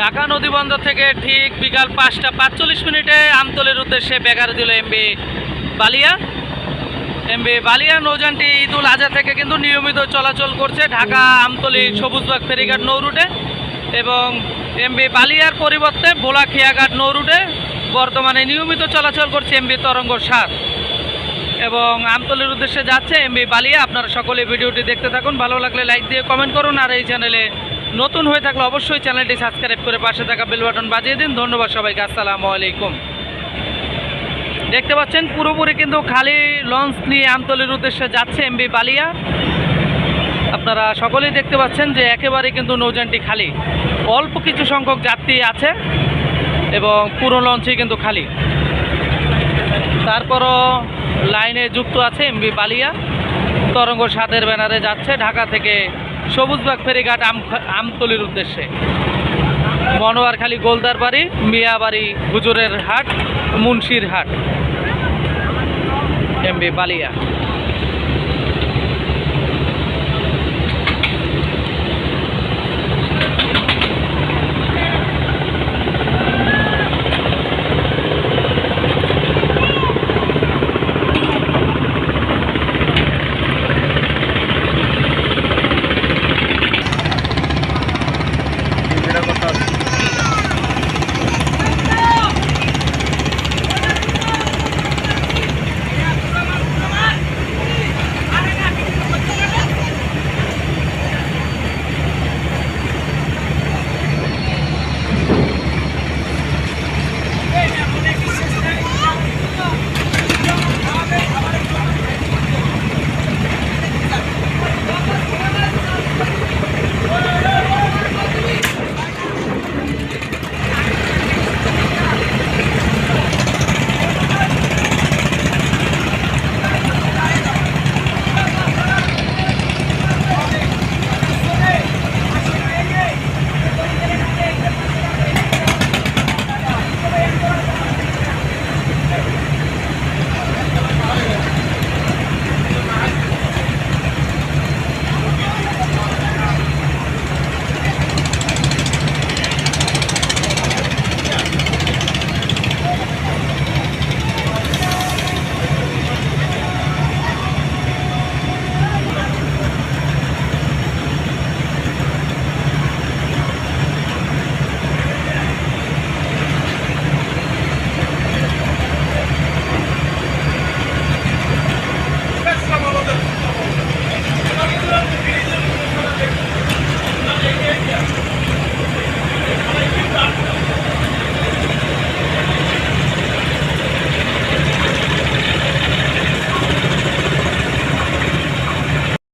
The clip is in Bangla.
ঢাকা নদীবন্দর থেকে ঠিক বিকাল পাঁচটা পাঁচচল্লিশ মিনিটে আমতলের উদ্দেশ্যে বেকার দিল এমবি বালিয়া। এমবি বালিয়া নৌযানটি ঈদুল আজহা থেকে কিন্তু নিয়মিত চলাচল করছে ঢাকা আমতলি সবুজবাগ ফেরিঘাট নৌ রুটে এবং এমবি বালিয়ার পরিবর্তে ভোলা খেয়াঘাট নৌ রুটে বর্তমানে নিয়মিত চলাচল করছে এমবি তরঙ্গ সাত। এবং আমতলির উদ্দেশ্যে যাচ্ছে এমবি বালিয়া। আপনারা সকলে ভিডিওটি দেখতে থাকুন। ভালো লাগলে লাইক দিয়ে কমেন্ট করুন আর এই চ্যানেলে নতুন হয়ে থাকলে অবশ্যই চ্যানেলটি সাবস্ক্রাইব করে পাশে থাকা বেল বাটন বাজিয়ে দিন। ধন্যবাদ সবাইকে, আসসালামু আলাইকুম। দেখতে পাচ্ছেন, পুরোপুরি কিন্তু খালি লঞ্চ নিয়ে আমতলির উদ্দেশ্যে যাচ্ছে এমবি বালিয়া। আপনারা সকলেই দেখতে পাচ্ছেন যে একেবারে কিন্তু নৌযানটি খালি। অল্প কিছু সংখ্যক যাত্রী আছে এবং পুরো লঞ্চই কিন্তু খালি। তারপরও লাইনে যুক্ত আছে এমবি বালিয়া। তরঙ্গ সাতের ব্যানারে যাচ্ছে, ঢাকা থেকে সবুজবাগ ফেরিঘাট আম আমতলির উদ্দেশ্যে। মনোয়ারখালী গোলদার বাড়ি, মিয়াবাড়ি হুজুরের হাট, মুন্সির হাট। এমবি বালিয়া।